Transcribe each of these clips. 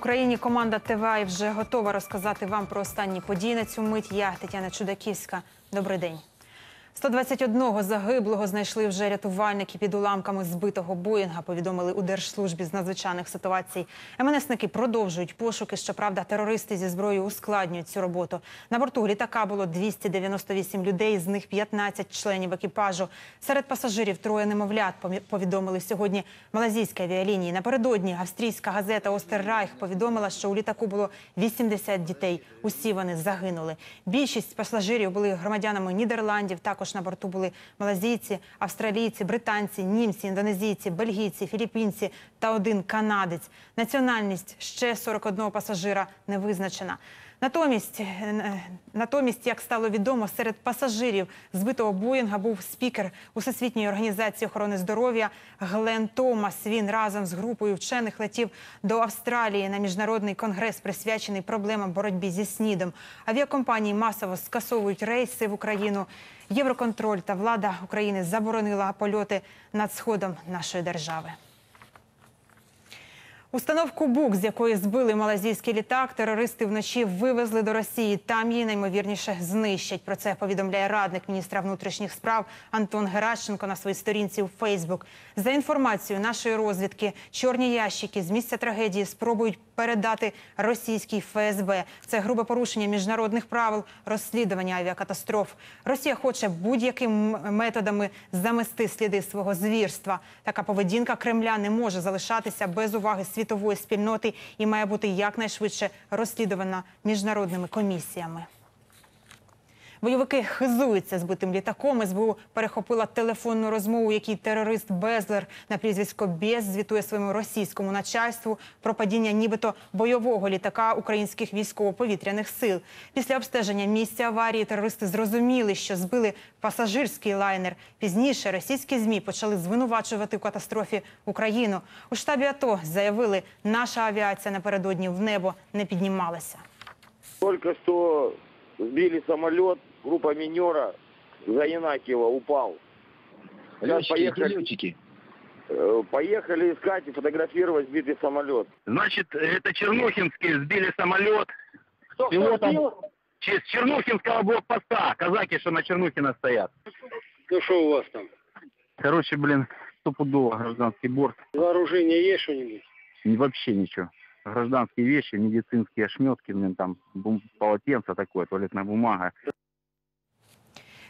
Україні команда ТВА вже готова розказати вам про останні події на цю мить. Я Тетяна Чудаківська. Добрий день. 121 загиблого знайшли вже рятувальники під уламками збитого Боїнга. Повідомили у Держслужбі з надзвичайних ситуацій. МНСники продовжують пошуки. Щоправда, терористи зі зброєю ускладнюють цю роботу. На борту літака було 298 людей, з них 15 членів екіпажу. Серед пасажирів троє немовлят. Повідомили сьогодні малазійські авіалінії. Напередодні австрійська газета Остеррайх повідомила, що у літаку було 80 дітей. Усі вони загинули. Більшість пасажирів були громадянами Нідерландів. Також на борту були малазійці, австралійці, британці, німці, індонезійці, бельгійці, філіппінці та один канадець. Національність ще 41 пасажира не визначена. Натомість, е, е, натомість, як стало відомо, серед пасажирів збитого Боїнга був спікер Усесвітньої організації охорони здоров'я Глен Томас. Він разом з групою вчених летів до Австралії на міжнародний конгрес, присвячений проблемам боротьби зі снідом. Авіакомпанії масово скасовують рейси в Україну. Євроконтроль та влада України заборонила польоти над сходом нашої держави. Установку БУК, з якої збили малазійський літак, терористи вночі вивезли до Росії. Там її наймовірніше знищать. Про це повідомляє радник міністра внутрішніх справ Антон Геращенко на своїй сторінці у Фейсбук. За інформацією нашої розвідки, чорні ящики з місця трагедії спробують передати російській ФСБ. Це грубе порушення міжнародних правил розслідування авіакатастроф. Росія хоче будь-якими методами замести сліди свого звірства. Така поведінка Кремля не може залишатися без уваги світової спільноти і має бути якнайшвидше розслідувана міжнародними комісіями. Бойовики хизуються збитим літаком. СБУ перехопила телефонну розмову, якій терорист Безлер на прізвисько Без звітує своєму російському начальству про падіння нібито бойового літака українських військово-повітряних сил. Після обстеження місця аварії терористи зрозуміли, що збили пасажирський лайнер. Пізніше російські змі почали звинувачувати в катастрофі Україну. У штабі АТО заявили, наша авіація напередодні в небо не піднімалася. Только что сбили самолет, группа минера за Янакиева упал. Сейчас Летчики, поехали, летчики? э, поехали искать и фотографировать сбитый самолет. Значит, это Чернухинские сбили самолет Кто Пилотом. че- с Чернухинского блокпоста. Казаки, что на Чернухина стоят. Ну что у вас там? Короче, блин, стопудово гражданский борт. Вооружение есть что-нибудь? Вообще ничего. Гражданские вещи, медицинские ошметки, блин, там бум- полотенце такое, туалетная бумага.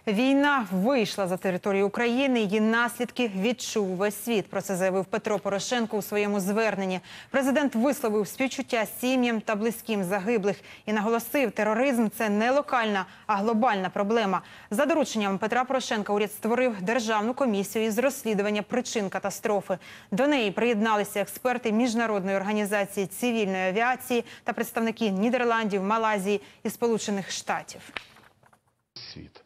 Війна вийшла за територію України. Її наслідки відчув весь світ. Про це заявив Петро Порошенко у своєму зверненні. Президент висловив співчуття сім'ям та близьким загиблих і наголосив, тероризм це не локальна, а глобальна проблема. За дорученням Петра Порошенка уряд створив державну комісію із розслідування причин катастрофи. До неї приєдналися експерти міжнародної організації цивільної авіації та представники Нідерландів, Малайзії і Сполучених Штатів. світ.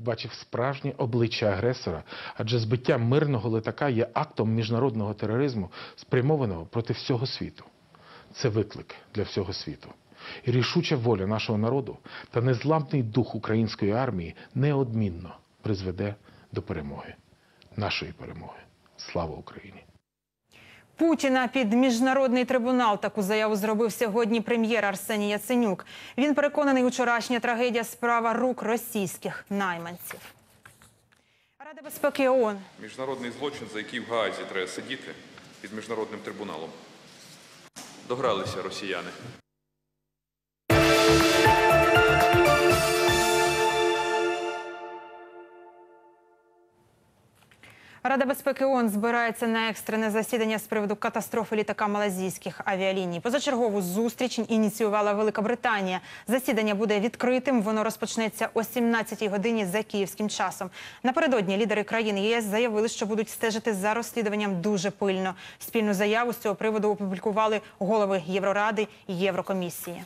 Побачив справжнє обличчя агресора, адже збиття мирного летака є актом міжнародного тероризму, спрямованого проти всього світу. Це виклик для всього світу. І рішуча воля нашого народу та незламний дух української армії неодмінно призведе до перемоги, нашої перемоги. Слава Україні! Путіна під міжнародний трибунал таку заяву зробив сьогодні прем'єр Арсеній Яценюк. Він переконаний, учорашня трагедія справа рук російських найманців. Рада безпеки ООН Міжнародний злочин, за який в Гаазі треба сидіти під міжнародним трибуналом. Догралися росіяни. Рада безпеки ООН збирається на екстрене засідання з приводу катастрофи літака малазійських авіаліній. Позачергову зустріч ініціювала Велика Британія. Засідання буде відкритим. Воно розпочнеться о 17-й годині за київським часом. Напередодні лідери країн ЄС заявили, що будуть стежити за розслідуванням дуже пильно. Спільну заяву з цього приводу опублікували голови Євроради і Єврокомісії.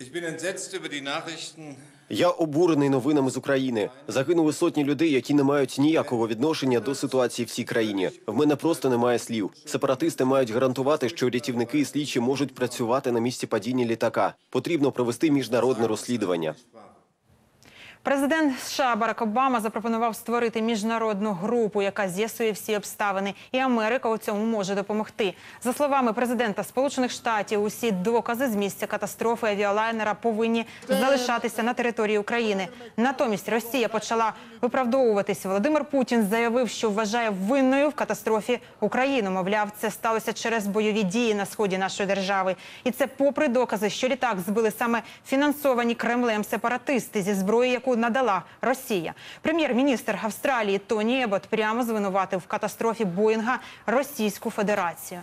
Ich bin entsetzt über die Nachrichten Я обурений новинами з України. Загинули сотні людей, які не мають ніякого відношення до ситуації в цій країні. В мене просто немає слів. Сепаратисти мають гарантувати, що рятівники і слідчі можуть працювати на місці падіння літака. Потрібно провести міжнародне розслідування. Президент США Барак Обама запропонував створити міжнародну групу, яка з'ясує всі обставини, і Америка у цьому може допомогти. За словами президента Сполучених Штатів, усі докази з місця катастрофи авіалайнера повинні залишатися на території України. Натомість Росія почала виправдовуватись. Володимир Путін заявив, що вважає винною в катастрофі Україну. Мовляв, це сталося через бойові дії на сході нашої держави, і це попри докази, що літак збили саме фінансовані Кремлем сепаратисти зі зброї, яку надала Росія. Прем'єр-міністр Австралії Тоні Ебот прямо звинуватив в катастрофі Боїнга Російську Федерацію.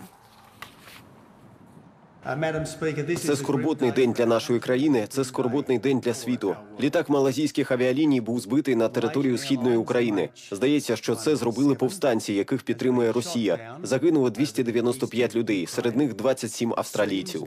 Це скорботний день для нашої країни. Це скорботний день для світу. Літак малазійських авіаліній був збитий на територію східної України. Здається, що це зробили повстанці, яких підтримує Росія. Загинуло 295 людей, серед них 27 австралійців.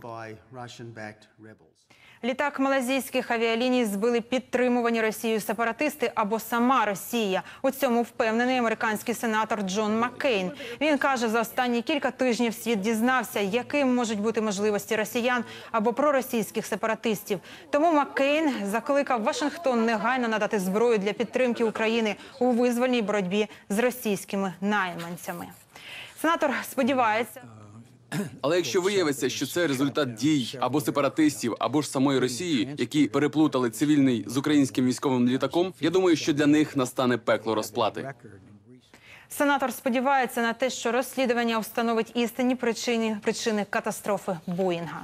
Літак малазійських авіаліній збили підтримувані Росією сепаратисти або сама Росія. У цьому впевнений американський сенатор Джон Маккейн. Він каже, за останні кілька тижнів світ дізнався, якими можуть бути можливості росіян або проросійських сепаратистів. Тому Маккейн закликав Вашингтон негайно надати зброю для підтримки України у визвольній боротьбі з російськими найманцями. Сенатор сподівається. Але якщо виявиться, що це результат дій або сепаратистів, або ж самої Росії, які переплутали цивільний з українським військовим літаком, я думаю, що для них настане пекло розплати. Сенатор сподівається на те, що розслідування встановить істинні причини, причини катастрофи Боїнга.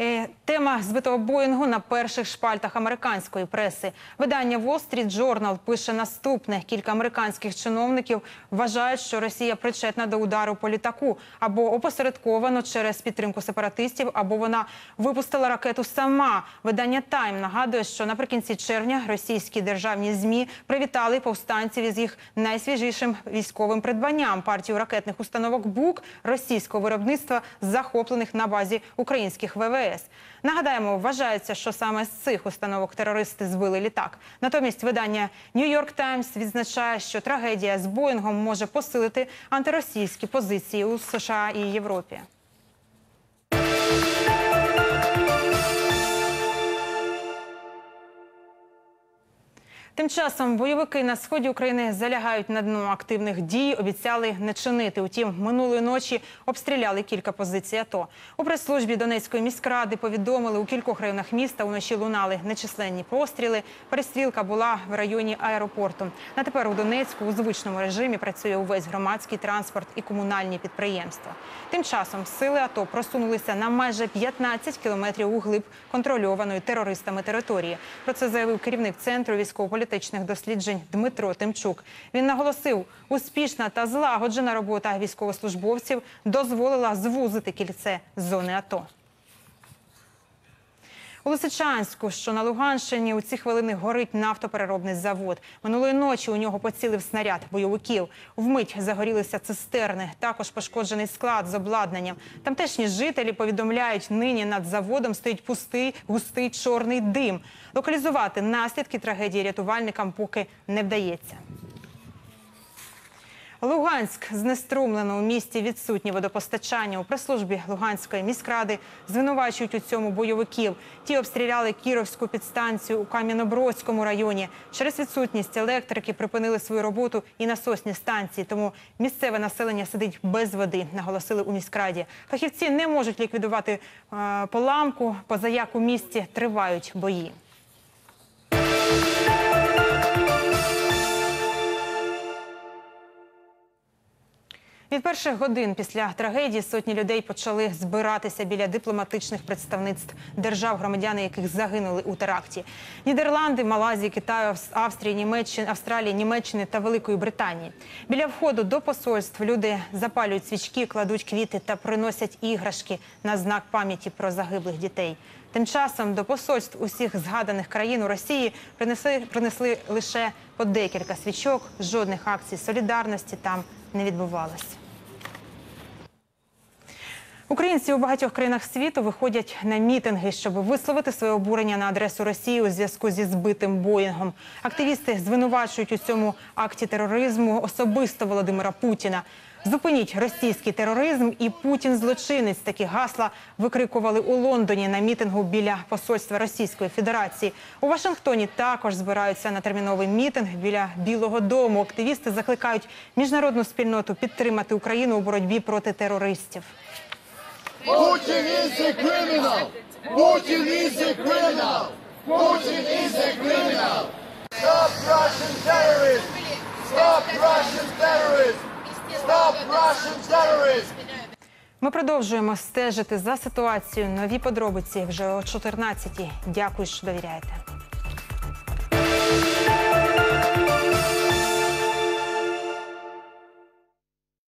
Е, Тема збитого Боїнгу на перших шпальтах американської преси. Видання Wall Street Journal пише наступне: кілька американських чиновників вважають, що Росія причетна до удару по літаку або опосередковано через підтримку сепаратистів, або вона випустила ракету сама. Видання Тайм нагадує, що наприкінці червня російські державні змі привітали повстанців із їх найсвіжішим військовим придбанням партію ракетних установок БУК російського виробництва, захоплених на базі українських ВВС. Нагадаємо, вважається, що саме з цих установок терористи збили літак. Натомість видання York Times відзначає, що трагедія з Боїнгом може посилити антиросійські позиції у США і Європі. Тим часом бойовики на сході України залягають на дно активних дій. Обіцяли не чинити. Утім, минулої ночі обстріляли кілька позицій. АТО. у прес-службі Донецької міськради повідомили у кількох районах міста. Уночі лунали нечисленні постріли. Перестрілка була в районі аеропорту. На тепер у Донецьку у звичному режимі працює увесь громадський транспорт і комунальні підприємства. Тим часом сили АТО просунулися на майже 15 кілометрів у глиб контрольованої терористами території. Про це заявив керівник центру військово-політичних досліджень Дмитро Тимчук. Він наголосив, успішна та злагоджена робота військовослужбовців дозволила звузити кільце зони АТО. Лисичанську, що на Луганщині, у ці хвилини горить нафтопереробний завод. Минулої ночі у нього поцілив снаряд бойовиків. Вмить загорілися цистерни. Також пошкоджений склад з обладнанням. Тамтешні жителі повідомляють, нині над заводом стоїть пустий густий чорний дим. Локалізувати наслідки трагедії рятувальникам поки не вдається. Луганськ знеструмлено у місті відсутнє водопостачання. У прес-службі Луганської міськради звинувачують у цьому бойовиків. Ті обстріляли Кіровську підстанцію у Кам'янобродському районі. Через відсутність електрики припинили свою роботу і насосні станції. Тому місцеве населення сидить без води, наголосили у міськраді. Фахівці не можуть ліквідувати е, поламку, позаяк у місті тривають бої. Від перших годин після трагедії сотні людей почали збиратися біля дипломатичних представництв держав, громадяни яких загинули у теракті. Нідерланди, Малайзії, Китаю, Австрії, Німеччини, Австралії, Німеччини та Великої Британії. Біля входу до посольств люди запалюють свічки, кладуть квіти та приносять іграшки на знак пам'яті про загиблих дітей. Тим часом до посольств усіх згаданих країн у Росії принесли, принесли лише по декілька свічок. Жодних акцій солідарності там не відбувалося. Українці у багатьох країнах світу виходять на мітинги, щоб висловити своє обурення на адресу Росії у зв'язку зі збитим Боїнгом. Активісти звинувачують у цьому акті тероризму особисто Володимира Путіна. Зупиніть російський тероризм і Путін злочинець. Такі гасла викрикували у Лондоні на мітингу біля посольства Російської Федерації. У Вашингтоні також збираються на терміновий мітинг біля Білого Дому. Активісти закликають міжнародну спільноту підтримати Україну у боротьбі проти терористів. Putin is a criminal! Putin is! Stop Russian terrorism! Stop Russian terrorism! Stop Russian terrorism! Ми продовжуємо стежити за ситуацією. Нові подробиці вже о 14-й. Дякую, що довіряєте.